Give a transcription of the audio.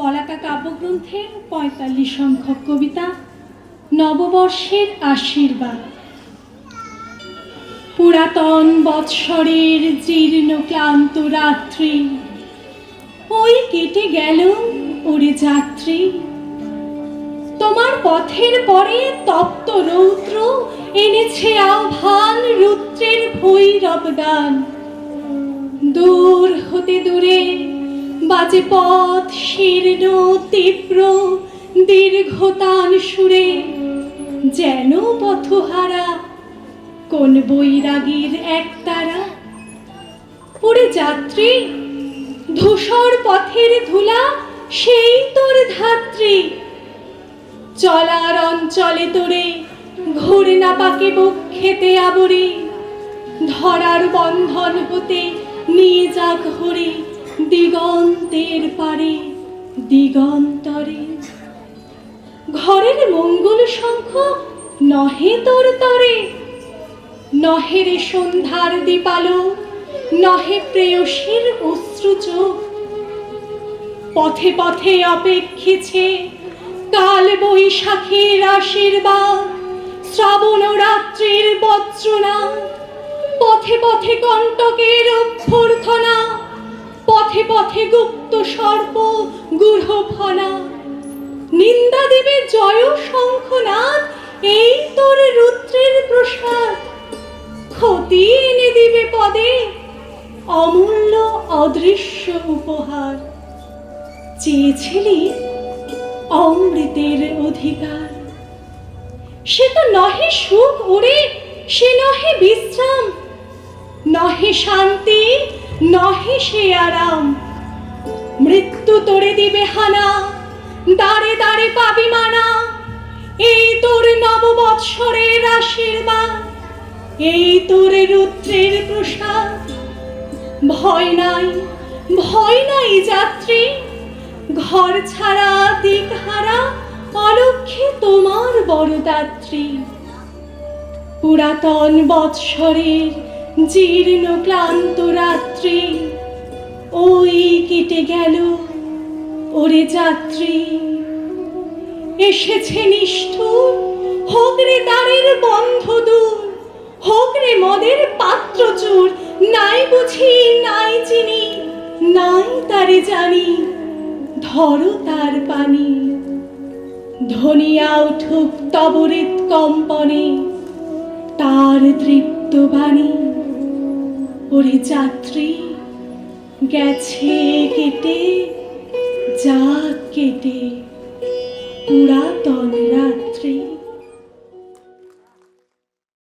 বলাকা কাব্যগ্রন্থের পঁয়তাল্লিশ সংখ্যক কবিতা, নববর্ষের আশীর্বাদ। পুরাতন বৎসরের জীর্ণ ক্লান্ত রাত্রি, ওই কেটে গেল ওরে যাত্রী। তোমার পথের পরে তপ্ত রৌদ্র এনেছে আহ্বান রুদ্রের ভৈরব গান। দূর হতে দূরে বাজে পথ, শীর্ণ, তীব্র, দীর্ঘতান সুরে, যেন পথহারা, কোন বৈরাগীর একতারা ওরে যাত্রী, ধূসর পথের ধুলা, সেই তোর ধাত্রী। চলার অঞ্চলে তোরে ঘুরে না পাকে বুক খেতে আবরি, ধরার বন্ধন হতে নিয়ে যাক হরে দিগন্তের পারে, দিগন্তরে। ঘরের মঙ্গল শঙ্খ নহে তোর তরে। নহে রে সন্ধ্যার দীপালো, নহে প্রেয়সীর অশ্রু চোখ। পথে পথে অপেক্ষিছে কাল বৈশাখীর আশীর্বাদ, শ্রাবণ রাত্রির বজ্রনা পথে পথে কণ্টকের অভ্যর্থনা পথে পথে গুপ্ত সর্প গূঢ় ফনা নিন্দা দেবে জয় শঙ্খনাথ এই তোর রুদ্রের প্রসাদ। ক্ষতি এনে দিবে পদে, অমূল্য অদৃশ্য উপহার। চেয়েছিলি অমৃতের অধিকার। সে তো নহে সুখ ওরে, সে নহে বিশ্রাম। নহে শান্তি নহে সে আরাম। মৃত্যু তোরে দিবে হানা, দাঁড়ে দাঁড়ে পাবি মানা। এই তোর নববৎসরের আশীর্বাদ, এই তোর রুদ্রের প্রসাদ। ভয় নাই ভয় নাই যাত্রী, ঘর ছাড়া দিক হারা অলক্ষে তোমার বড়দাত্রী পুরাতন বৎসরের জীর্ণ ক্লান্ত রাত্রি, ওই কেটে গেল ওরে যাত্রী। এসেছে নিষ্ঠুর, হোক রে দ্বারের বন্ধ দূর হোক রে মদের পাত্র চোর নাই বুঝি, নাই চিনি, নাই তারে জানি, ধরো তার পানি। ধনিয়া উঠুক তবরিত কম্পনে, তার তৃপ্ত বাণী। ওরে যাত্রী গেছে কেটে যা কেটে পুরাতন রাত্রি।